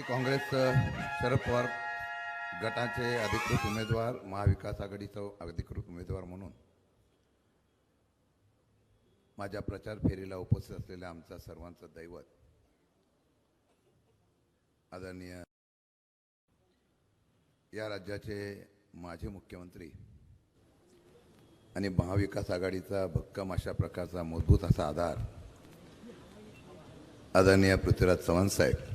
राष्ट्रवादी काँग्रेस शरद पवार गटाचे अधिकृत उमेदवार महाविकास आघाडीचा अधिकृत उमेदवार म्हणून माझ्या प्रचार फेरीला उपस्थित असलेल्या आमचा सर्वांचं दैवत आदरणीय या राज्याचे माजी मुख्यमंत्री आणि महाविकास आघाडीचा भक्कम अशा प्रकारचा मजबूत असा आधार आदरणीय पृथ्वीराज चव्हाण साहेब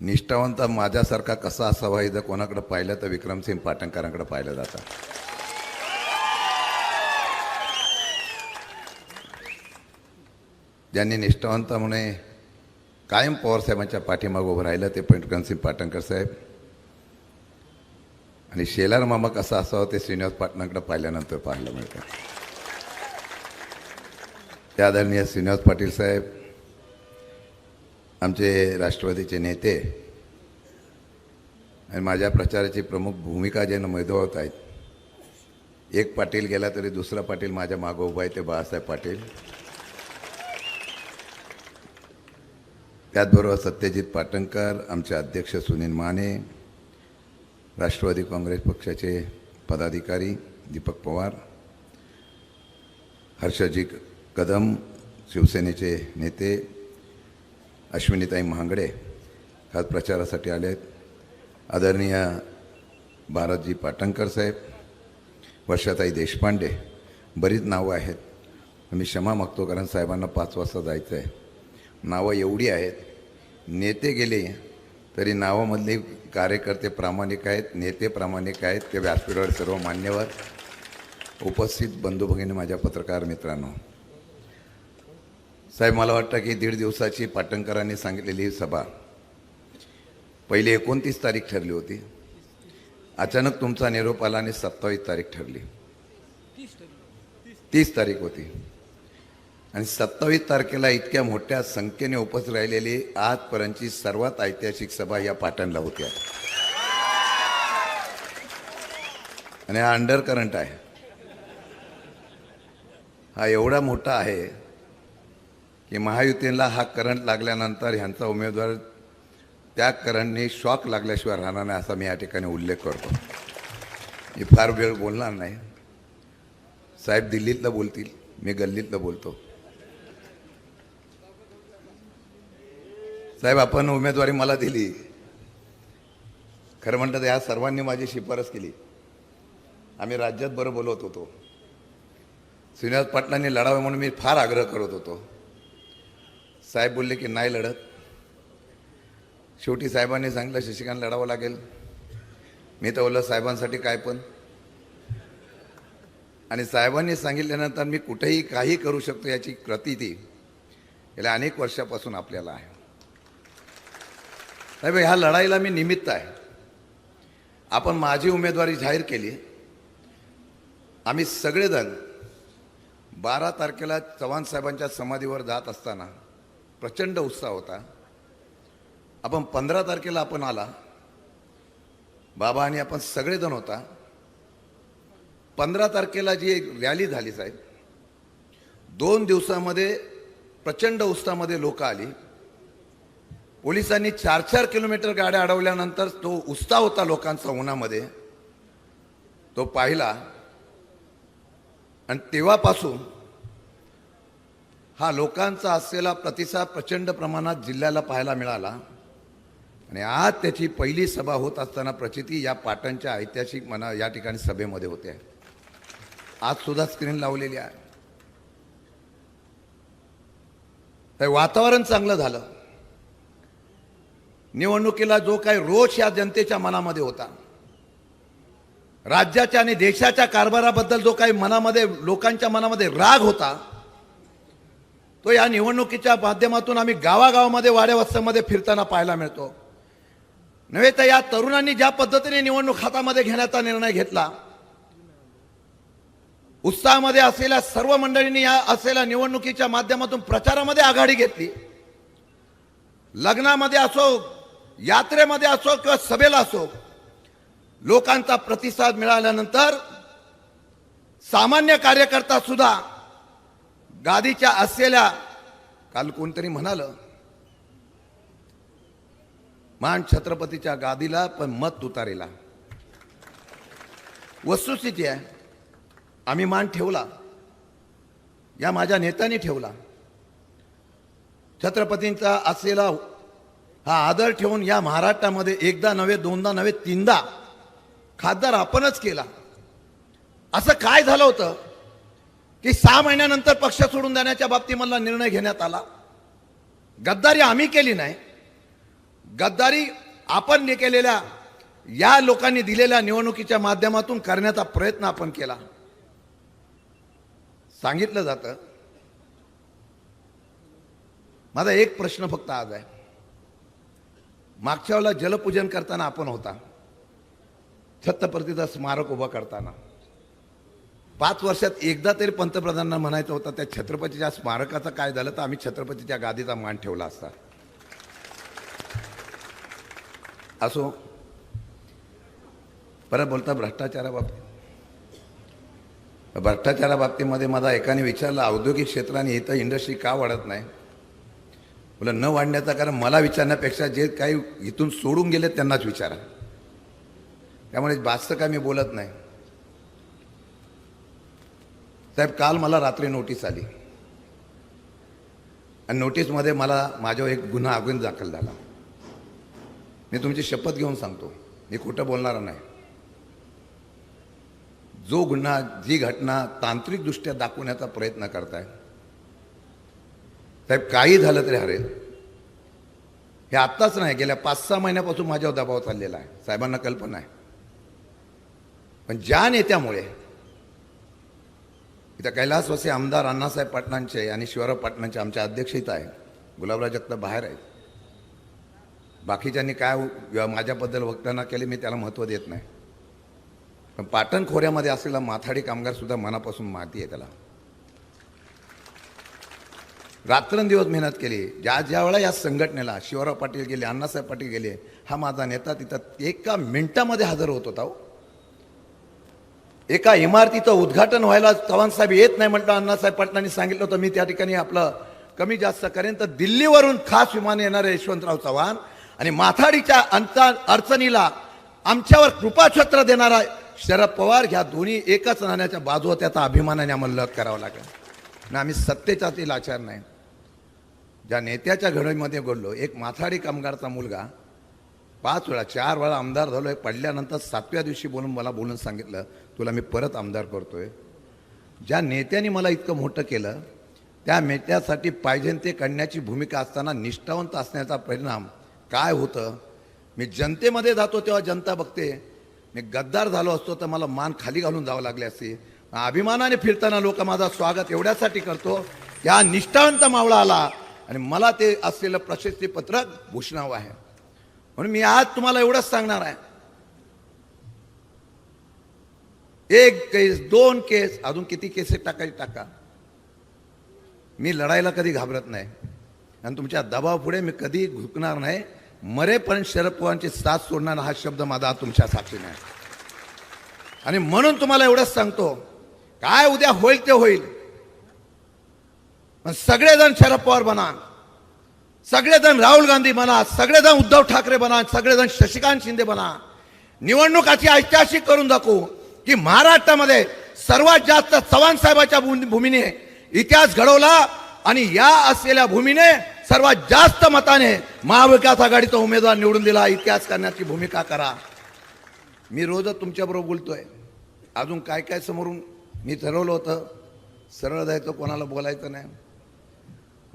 निष्ठावंत माझ्यासारखा कसा असावा हे जर कोणाकडे पाहिलं तर विक्रमसिंग पाटणकरांकडे पाहिलं जातं. ज्यांनी म्हणे कायम पवारसाहेबांच्या पाठीमागं उभं राहिलं ते पण विक्रमसिंग पाटणकर साहेब. आणि शेलार मामा कसा असावा ते श्रीनिवास पाटणांकडे पाहिल्यानंतर पाहायला मिळतं. त्या आदरणीय श्रीनिवास पाटील साहेब आमचे राष्ट्रवादीचे नेते आणि माझ्या प्रचाराची प्रमुख भूमिका ज्यांना मैदवत आहेत एक पाटील गेला तरी दुसरा पाटील माझ्या मागं उभा आहे ते बाळासाहेब पाटील. त्याचबरोबर सत्यजित पाटणकर आमचे अध्यक्ष सुनील माने राष्ट्रवादी काँग्रेस पक्षाचे पदाधिकारी दीपक पवार हर्षजी कदम शिवसेनेचे नेते अश्विनीताई महागडे खास प्रचारासाठी आले आहेत आदरणीय भारतजी पाटणकर साहेब वर्षाताई देशपांडे बरीच नावं आहेत. मी क्षमा मागतो कारण साहेबांना पाच वाजता जायचं आहे नावं एवढी आहेत नेते गेले तरी नावामधले कार्यकर्ते प्रामाणिक आहेत नेते प्रामाणिक आहेत ते व्यासपीठावर सर्व मान्यवर उपस्थित बंधू भगिनी माझ्या पत्रकार मित्रांनो साहेब मला वाटतं की दीड दिवसाची पाटणकरांनी सांगितलेली ही सभा पहिली एकोणतीस तारीख ठरली होती. अचानक तुमचा निरोप आला आणि सत्तावीस तारीख ठरली. तीस तारीख होती. आणि सत्तावीस तारखेला इतक्या मोठ्या संख्येने उपस्थित राहिलेली आजपर्यंतची सर्वात ऐतिहासिक सभा या पाटणला होत्या आणि हा अंडर करंट आहे. हा एवढा मोठा आहे की महायुतीला हा करंट लागल्यानंतर ह्यांचा उमेदवार त्या करंटने शॉक लागल्याशिवाय राहणार नाही असा मी या ठिकाणी उल्लेख करतो. मी फार वेळ बोलणार नाही. साहेब दिल्लीतलं बोलतील मी गल्लीतलं बोलतो. साहेब आपण उमेदवारी मला दिली. खरं म्हणतात ह्या सर्वांनी माझी शिफारस केली. आम्ही राज्यात बरं बोलवत होतो. श्रीनिवास पाटलांनी लढावं म्हणून मी फार आग्रह करत होतो. साहेब बोलले की नाही लढत. शेवटी साहेबांनी सांगितलं शशिकांत लढावं लागेल. मी तर बोललं साहेबांसाठी काय पण. आणि साहेबांनी सांगितल्यानंतर मी कुठेही काही करू शकतो याची प्रतिती गेल्या अनेक वर्षापासून आपल्याला आहे. साहेब ह्या लढाईला मी निमित्त आहे. आपण माझी उमेदवारी जाहीर केली. आम्ही सगळेजण बारा तारखेला चव्हाण साहेबांच्या समाधीवर जात असताना प्रचंड उत्साह होता. आपण पंधरा तारखेला आपण आला. बाबा आणि आपण सगळेजण होता. पंधरा तारखेला जी एक रॅली झाली साहेब दोन दिवसामध्ये प्रचंड उत्साहामध्ये लोक आली. पोलिसांनी चार चार किलोमीटर गाड्या अडवल्यानंतर तो उत्साह होता लोकांचा उन्हामध्ये. तो पाहिला. आणि तेव्हापासून हा लोकांचा असलेला प्रतिसाद प्रचंड प्रमाणात जिल्ह्याला पाहायला मिळाला. आणि आज त्याची पहिली सभा होत असताना प्रचिती या पाटणच्या ऐतिहासिक मना या ठिकाणी सभेमध्ये होते. आज सुद्धा स्क्रीन लावलेली आहे. तर वातावरण चांगलं झालं. निवडणुकीला जो काही रोष या जनतेच्या मनामध्ये होता. राज्याच्या आणि देशाच्या कारभाराबद्दल जो काही मनामध्ये लोकांच्या मनामध्ये राग होता तो या निवडणुकीच्या माध्यमातून आम्ही गावागावामध्ये वाड्यावस्त्यामध्ये फिरताना पाहायला मिळतो. नव्हे तर या तरुणांनी ज्या पद्धतीने निवडणूक हातामध्ये घेण्याचा निर्णय घेतला उत्साहामध्ये असलेल्या सर्व मंडळींनी या असलेल्या निवडणुकीच्या माध्यमातून प्रचारामध्ये आघाडी घेतली. लग्नामध्ये असो यात्रेमध्ये असो किंवा सभेला असो लोकांचा प्रतिसाद मिळाल्यानंतर सामान्य कार्यकर्ता सुद्धा गादीच्या असलेल्या काल कोणतरी म्हणालं मान छत्रपतीच्या गादीला पण मत उतारेला वस्तुस्थिती आहे आम्ही मान ठेवला. या माझ्या नेत्याने ठेवला. छत्रपतींचा असलेला हा आदर ठेवून या महाराष्ट्रामध्ये एकदा नव्हे दोनदा नव्हे तीनदा खासदार आपणच केला. असं काय झालं होतं? की सहा महिन्यानंतर पक्ष सोडून देण्याच्या बाबतीत मला निर्णय घेण्यात आला. गद्दारी आम्ही केली नाही. गद्दारी आपण ने केलेल्या या लोकांनी दिलेल्या निवडणुकीच्या माध्यमातून करण्याचा प्रयत्न आपण केला. सांगितलं जातं. माझा एक प्रश्न फक्त आज आहे. मागच्या वेळेला जलपूजन करताना आपण होता. छत्रपतीचं स्मारक उभं करताना. पाच वर्षात एकदा तरी पंतप्रधानांना म्हणायचं होतं त्या छत्रपतीच्या स्मारकाचं काय झालं तर आम्ही छत्रपतीच्या गादीचा मान ठेवला असता. असो परत बोलता भ्रष्टाचाराबाबतीत भ्रष्टाचाराबाबतीमध्ये माझा एकाने विचारलं औद्योगिक क्षेत्राने इथं इंडस्ट्री का वाढत नाही? बोला न वाढण्याचं कारण मला विचारण्यापेक्षा जे काही इथून सोडून गेले त्यांनाच विचारा. त्यामुळे जास्त काय मी बोलत नाही. साहेब काल मला रात्री नोटीस आली. आणि नोटीसमध्ये मला माझ्यावर एक गुन्हा अगोदर दाखल झाला. मी तुमची शपथ घेऊन सांगतो. मी खोटं बोलणार नाही. जो गुन्हा जी घटना तांत्रिकदृष्ट्या दाखवण्याचा प्रयत्न करताय साहेब काही झालं तरी हरेल. हे आत्ताच नाही गेल्या पाच सहा महिन्यापासून माझ्यावर दबाव चाललेला आहे. साहेबांना कल्पना आहे. पण ज्या नेत्यामुळे इथं कैलासवासी आमदार अण्णासाहेब पाटणांचे आणि शिवराव पाटणांचे आमच्या अध्यक्ष इथं आहे गुलाबराव जगताप बाहेर आहेत. बाकीच्यांनी काय माझ्याबद्दल वक्तव्य केले मी त्याला महत्त्व देत नाही. पण पाटण खोऱ्यामध्ये असलेला माथाडी कामगारसुद्धा मनापासून माती आहे त्याला. रात्रंदिवस मेहनत केली. ज्या ज्या वेळा या संघटनेला शिवराव पाटील गेले अण्णासाहेब पाटील गेले हा माझा नेता तिथं एका मिनिटामध्ये हजर होत होता हो. एका इमारतीचं उद्घाटन व्हायला चव्हाण साहेब येत नाही म्हटलं अण्णासाहेब पाटलांनी सांगितलं होतं मी त्या ठिकाणी आपलं कमी जास्त करेन. तर दिल्लीवरून खास विमान येणारे यशवंतराव चव्हाण. आणि माथाडीच्या अंता अडचणीला आमच्यावर कृपाछत्र देणारा शरद पवार ह्या दोन्ही एकच नाण्याच्या बाजू त्याचा अभिमानाने आम्हाला लग करावं लागेल. आणि आम्ही सत्तेचा ते लाचार नाही. ज्या नेत्याच्या घडीमध्ये घडलो एक माथाडी कामगारचा मुलगा पाच वेळा चार वेळा आमदार झालो आहे पडल्यानंतर सातव्या दिवशी बोलून मला बोलून सांगितलं तुला मी परत आमदार करतो आहे ज्या नेत्यांनी मला इतकं मोठं केलं त्या नेत्यासाठी पाहिजे ते करण्याची भूमिका असताना निष्ठावंत असण्याचा परिणाम काय होतं? मी जनतेमध्ये जातो तेव्हा जनता बघते. मी गद्दार झालो असतो तर मला मान खाली घालून जावं लागले असते. अभिमानाने फिरताना लोक माझा स्वागत एवढ्यासाठी करतो. या निष्ठावंत मावळा आला आणि मला ते असलेलं प्रशस्तीपत्रक भूषणावं आहे. म्हणून मी आज तुम्हाला एवढंच सांगणार आहे. एक केस दोन केस अजून किती केसेस टाकायचे टाका. मी लढायला कधी घाबरत नाही. आणि तुमच्या दबावापुढे मी कधी झुकणार नाही. मरेपर्यंत शरद पवारांची साथ सोडणार हा शब्द माझा आज तुमच्या साक्षीने आहे. आणि म्हणून तुम्हाला एवढंच सांगतो काय उद्या होईल ते होईल. पण सगळेजण शरद पवार बना सगळेजण राहुल गांधी म्हणा सगळेजण उद्धव ठाकरे म्हणा सगळेजण शशिकांत शिंदे म्हणा निवडणुकाची ऐतिहासिक करून दाखवू की महाराष्ट्रामध्ये सर्वात जास्त चव्हाण साहेबाच्या भूमीने इतिहास घडवला आणि या असलेल्या भूमीने सर्वात जास्त मताने महाविकास आघाडीचा उमेदवार निवडून दिला. इतिहास करण्याची भूमिका करा. मी रोजच तुमच्याबरोबर बोलतोय. अजून काय काय समोरून मी ठरवलं होतं. सरळ जायचं कोणाला बोलायचं नाही.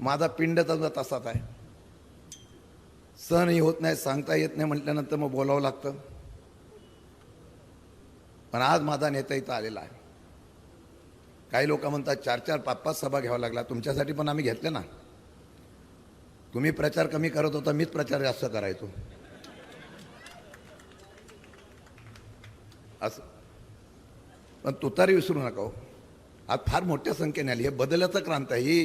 माझा पिंड तर तसाच आहे. सहनही होत नाही सांगता येत नाही म्हटल्यानंतर मग बोलावं लागतं. पण आज माझा नेता इथं आलेला आहे. काही लोक म्हणतात चार चार पाच पाच सभा घ्यावा लागला तुमच्यासाठी पण आम्ही घेतले ना. तुम्ही प्रचार कमी करत होता मीच प्रचार जास्त करायचो. असं. पण तुतारी विसरू नका हो. आज फार मोठ्या संख्येने आली. हे बदलाचं क्रांत आहे. ही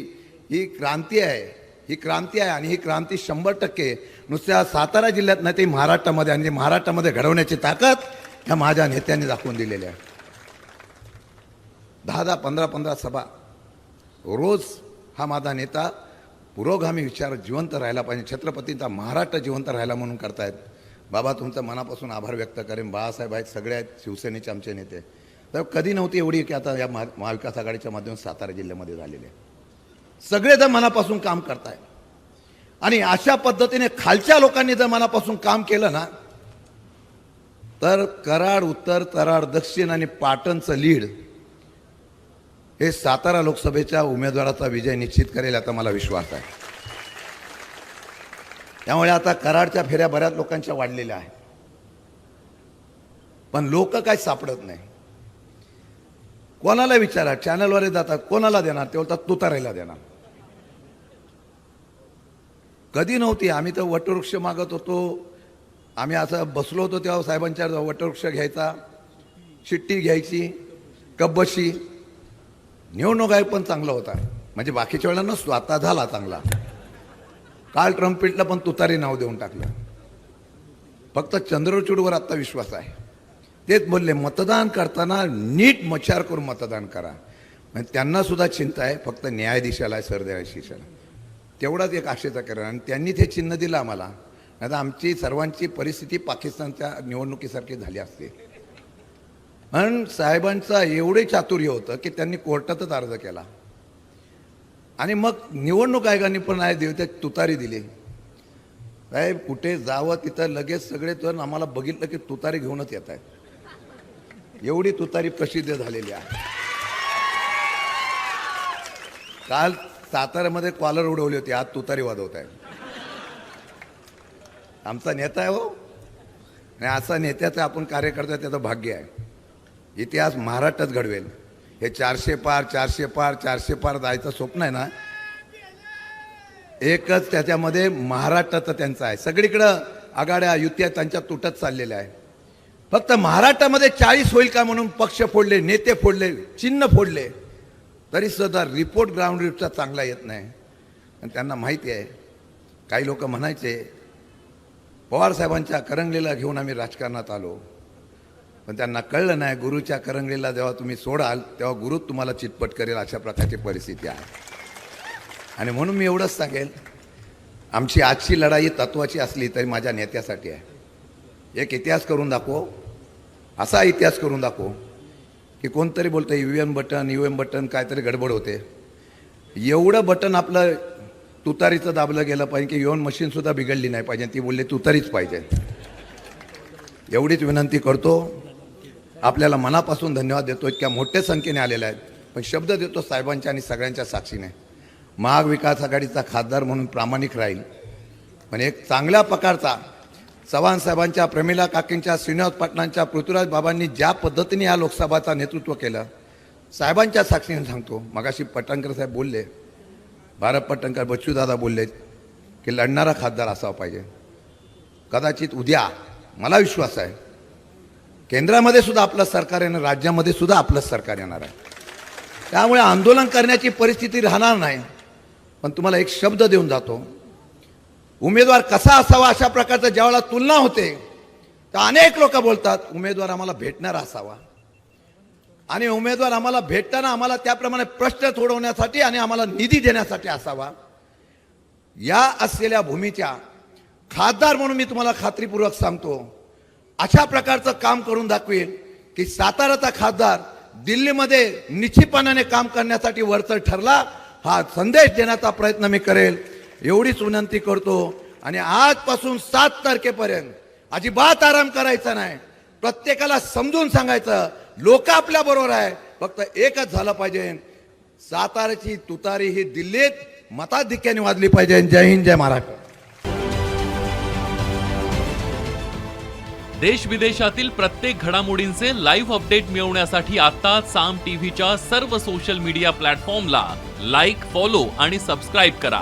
ही क्रांती आहे. ही क्रांती आहे आणि ही क्रांती शंभर टक्के नुसत्या सातारा जिल्ह्यात नाही ती महाराष्ट्रामध्ये आणि महाराष्ट्रामध्ये घडवण्याची ताकद ह्या माझ्या नेत्यांनी दाखवून दिलेली आहे. दहा दहा पंधरा पंधरा सभा. रोज हा माझा नेता पुरोगामी विचार जिवंत राहायला पाहिजे. छत्रपतींचा महाराष्ट्र जिवंत राहायला म्हणून करतायत. बाबा तुमचा मनापासून आभार व्यक्त करेन. बाळासाहेब आहेत सगळे आहेत शिवसेनेचे आमचे नेते. तर कधी नव्हती एवढी की आता या महा महाविकास आघाडीच्या माध्यमातून सातारा जिल्ह्यामध्ये झालेले आहे. सगळेजण मनापासून काम करताय. आणि अशा पद्धतीने खालच्या लोकांनी जर मनापासून काम केलं ना तर कराड उत्तर कराड दक्षिण आणि पाटणचं लीड हे सातारा लोकसभेच्या उमेदवाराचा विजय निश्चित करेल आता मला विश्वास आहे. त्यामुळे आता कराडच्या फेऱ्या बऱ्याच लोकांच्या वाढलेल्या आहेत. पण लोक काय सापडत नाही. कोणाला विचारा चॅनलवर जातात कोणाला देणार ते बोलतात तुतारायला देणार. कधी नव्हती. आम्ही तर वटवृक्ष मागत होतो. आम्ही असं बसलो होतो तेव्हा साहेबांच्या वटवृक्ष घ्यायचा शिट्टी घ्यायची कब्बशी. निवडणूक आयोग पण चांगला होता. म्हणजे बाकीच्या वेळेला स्वतः झाला चांगला. काल ट्रम्पिटला पण तुतारी नाव देऊन टाकलं. फक्त चंद्रचूडवर आत्ता विश्वास आहे. तेच बोलले मतदान करताना नीट मचार करून मतदान करा. म्हणजे त्यांना सुद्धा चिंता आहे फक्त न्यायाधीशाला आहे तेवढाच एक आशेचा करा आणि त्यांनी ते चिन्ह दिलं आम्हाला. नाही आमची सर्वांची परिस्थिती पाकिस्तानच्या निवडणुकीसारखी झाली असते. पण साहेबांचा एवढे चातुर्य होतं की त्यांनी कोर्टातच अर्ज केला. आणि मग निवडणूक आयोगाने पण आहे देव त्या तुतारी दिली. साहेब कुठे जावं तिथं लगेच सगळे तर आम्हाला बघितलं की तुतारी घेऊनच येत आहेत. एवढी तुतारी प्रसिद्ध झालेली आहे? काल साताऱ्यामध्ये कॉलर उडवली होती. आज तुतारी वाजवत आहे. आमचा नेता आहे हो. आणि असा नेत्याचं आपण कार्यकर्ता त्याचं भाग्य आहे. इतिहास महाराष्ट्रच घडवेल. हे चारशे पार चारशे पार चारशे पार जायचं स्वप्न आहे ना? एकच त्याच्यामध्ये महाराष्ट्राचं त्यांचं आहे. सगळीकडं आघाड्या युत्या त्यांच्या तुटत चाललेल्या आहे. फक्त महाराष्ट्रामध्ये चाळीस होईल का म्हणून पक्ष फोडले नेते फोडले चिन्ह फोडले? तरी सुद्धा रिपोर्ट ग्राउंड रिपोर्टचा चांगला येत नाही. आणि त्यांना माहिती आहे. काही लोक म्हणायचे पवार साहेबांच्या करंगलीला घेऊन आम्ही राजकारणात आलो. पण त्यांना कळलं नाही गुरुच्या करंगलीला जेव्हा तुम्ही सोडाल तेव्हा गुरु तुम्हाला चितपट करेल अशा प्रकारची परिस्थिती आहे. आणि म्हणून मी एवढंच सांगेल आमची आजची लढाई तत्वाची असली तरी माझ्या नेत्यासाठी आहे. एक इतिहास करून दाखव. असा इतिहास करून दाखव. की कोणतरी बोलतं U M button U M button काहीतरी गडबड होते. एवढं बटन आपलं तुतारीचं दाबलं गेलं पाहिजे की युवन मशीनसुद्धा बिघडली नाही पाहिजे. ती बोलली तुतारीच पाहिजे. एवढीच विनंती करतो. आपल्याला मनापासून धन्यवाद देतो. इतक्या मोठ्या संख्येने आलेल्या आहेत. पण शब्द देतो साहेबांच्या आणि सगळ्यांच्या साक्षीने. महाविकास आघाडीचा खासदार म्हणून प्रामाणिक राहील. पण एक चांगल्या प्रकारचा चव्हाण साहेबांच्या प्रमिला काकींच्या श्रीनिवास पाटलांच्या पृथ्वीराज बाबांनी ज्या पद्धतीने या लोकसभाचा नेतृत्व केलं साहेबांच्या साक्षीने सांगतो. मगाशी पटणकर साहेब बोलले भारत पटणकर बच्चूदादा बोलले की लढणारा खासदार असावा पाहिजे. कदाचित उद्या मला विश्वास आहे केंद्रामध्ये सुद्धा आपलं सरकार येणार राज्यामध्ये सुद्धा आपलंच सरकार येणार आहे. त्यामुळे आंदोलन करण्याची परिस्थिती राहणार नाही. पण तुम्हाला एक शब्द देऊन जातो उमेदवार कसा असावा अशा प्रकारचं ज्यावेळेला तुलना होते तर अनेक लोक बोलतात उमेदवार आम्हाला भेटणारा असावा. आणि उमेदवार आम्हाला भेटताना आम्हाला त्याप्रमाणे प्रश्न सोडवण्यासाठी आणि आम्हाला निधी देण्यासाठी असावा. या असलेल्या भूमीच्या खासदार म्हणून मी तुम्हाला खात्रीपूर्वक सांगतो अशा प्रकारचं काम करून दाखवीन की साताराचा खासदार दिल्लीमध्ये निश्चितपणाने काम करण्यासाठी वरचढ ठरला हा संदेश देण्याचा प्रयत्न मी करेल. एवढीच विनंती करतो. आणि आजपासून सात तारखेपर्यंत अजिबात आराम करायचा नाही. प्रत्येकाला समजून सांगायचं लोक आपल्या बरोबर आहे. फक्त एकच झालं पाहिजे. साताराची तुतारी ही दिल्लीत मताधिक्याने वाजली पाहिजे. जय हिंद जय महाराष्ट्र. देश विदेशातील प्रत्येक घडामोडींचे लाईव्ह अपडेट मिळवण्यासाठी आता साम टीव्हीच्या सर्व सोशल मीडिया प्लॅटफॉर्मला लाईक फॉलो आणि सबस्क्राईब करा.